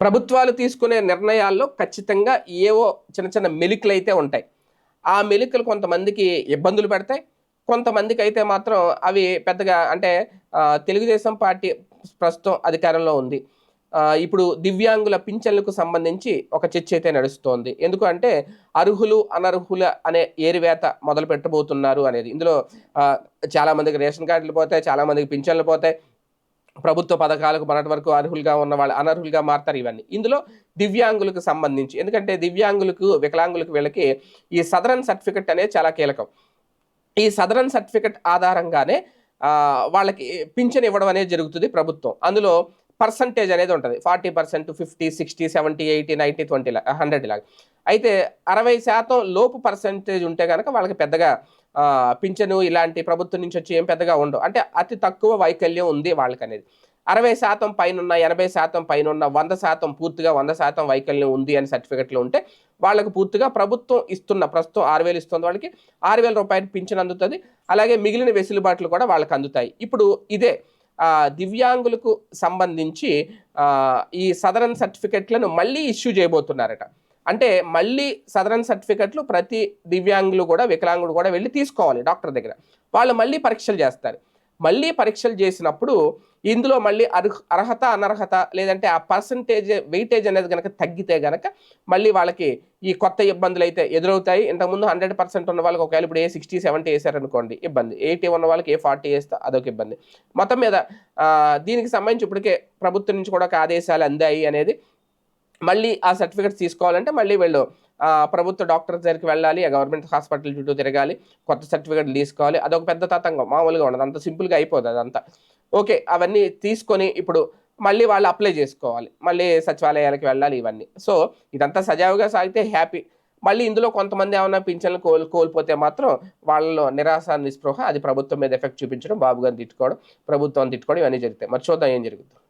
ప్రభుత్వాలు తీసుకునే నిర్ణయాల్లో ఖచ్చితంగా ఏవో చిన్న చిన్న మెలికలు అయితే ఉంటాయి. ఆ మెలికలు కొంతమందికి ఇబ్బందులు పెడతాయి. కొంతమందికి అయితే మాత్రం అవి పెద్దగా అంటే తెలుగుదేశం పార్టీ ప్రస్తుతం అధికారంలో ఉంది. ఇప్పుడు దివ్యాంగుల పింఛన్లకు సంబంధించి ఒక చర్చ అయితే నడుస్తోంది. ఎందుకు అంటే అర్హులు అనర్హుల అనే ఏరివేత మొదలు పెట్టబోతున్నారు అనేది. ఇందులో చాలామందికి రేషన్ కార్డులు పోతాయి చాలామందికి పింఛన్లు పోతాయి. ప్రభుత్వ పథకాలకు మొన్నటి వరకు అర్హులుగా ఉన్న వాళ్ళు అనర్హులుగా మారుతారు ఇవన్నీ. ఇందులో దివ్యాంగులకు సంబంధించి ఎందుకంటే దివ్యాంగులకు వికలాంగులకు వీళ్ళకి ఈ సదరన్ సర్టిఫికెట్ అనేది చాలా కీలకం. ఈ సదరన్ సర్టిఫికెట్ ఆధారంగానే వాళ్ళకి పింఛన్ ఇవ్వడం అనేది జరుగుతుంది ప్రభుత్వం. అందులో పర్సంటేజ్ అనేది ఉంటుంది. Forty percent fifty sixty seventy eighty ninety twenty hundred లాగా అయితే అరవై శాతం లోపు పర్సంటేజ్ ఉంటే కనుక వాళ్ళకి పెద్దగా పింఛను ఇలాంటి ప్రభుత్వం నుంచి వచ్చి ఏం పెద్దగా ఉండవు. అంటే అతి తక్కువ వైకల్యం ఉంది వాళ్ళకి అనేది అరవై శాతం పైన ఎనభై శాతం పైన ఉన్న వంద శాతం పూర్తిగా వంద శాతం వైకల్యం ఉంది అని సర్టిఫికెట్లు ఉంటే వాళ్ళకు పూర్తిగా ప్రభుత్వం ఇస్తున్న ప్రస్తుతం ఆరు వేలు ఇస్తుంది వాళ్ళకి. ఆరు వేల రూపాయలు పింఛన్ అందుతుంది. అలాగే మిగిలిన వెసులుబాట్లు కూడా వాళ్ళకి అందుతాయి. ఇప్పుడు ఇదే దివ్యాంగులకు సంబంధించి ఈ సదరన్ సర్టిఫికెట్లను మళ్ళీ ఇష్యూ చేయబోతున్నారట. అంటే మళ్ళీ సదరన్ సర్టిఫికెట్లు ప్రతి దివ్యాంగులు కూడా వికలాంగుడు కూడా వెళ్ళి తీసుకోవాలి డాక్టర్ దగ్గర. వాళ్ళు మళ్ళీ పరీక్షలు చేస్తారు. మళ్ళీ పరీక్షలు చేసినప్పుడు ఇందులో మళ్ళీ అర్హ అర్హత అనర్హత లేదంటే ఆ పర్సంటేజ్ వెయిటేజ్ అనేది కనుక తగ్గితే గనక మళ్ళీ వాళ్ళకి ఈ కొత్త ఇబ్బందులు అయితే ఎదురవుతాయి. ఇంతకుముందు హండ్రెడ్ పర్సెంట్ ఉన్న వాళ్ళకి ఒకవేళ ఇప్పుడు ఏ సిక్స్టీ సెవెంటీ వేసారనుకోండి ఇబ్బంది. ఎయిటీ ఉన్న వాళ్ళకి ఏ ఫార్టీ వేస్తే అదొక ఇబ్బంది. మొత్తం మీద దీనికి సంబంధించి ఇప్పటికే ప్రభుత్వం నుంచి కూడా ఒక ఆదేశాలు అందాయి అనేది మళ్ళీ ఆ సర్టిఫికెట్స్ తీసుకోవాలంటే మళ్ళీ వీళ్ళు ప్రభుత్వ డాక్టర్ దగ్గరికి వెళ్ళాలి గవర్నమెంట్ హాస్పిటల్ చుట్టూ తిరగాలి కొత్త సర్టిఫికేట్లు తీసుకోవాలి అదొక పెద్ద తతంగం మామూలుగా ఉండదు అంత సింపుల్గా అయిపోతుంది అదంతా. ఓకే అవన్నీ తీసుకొని ఇప్పుడు మళ్ళీ వాళ్ళు అప్లై చేసుకోవాలి మళ్ళీ సచివాలయాలకు వెళ్ళాలి ఇవన్నీ. సో ఇదంతా సజావుగా సాగితే హ్యాపీ. మళ్ళీ ఇందులో కొంతమంది ఏమైనా పింఛన్లు కోల్ కోల్పోతే మాత్రం వాళ్ళలో నిరాశ నిస్పృహ అది ప్రభుత్వం మీద ఎఫెక్ట్ చూపించడం బాబు గారిని తిట్టుకోవడం ప్రభుత్వం తిట్టుకోవడం ఇవన్నీ జరుగుతాయి. మరి చూద్దాం ఏం జరుగుతుంది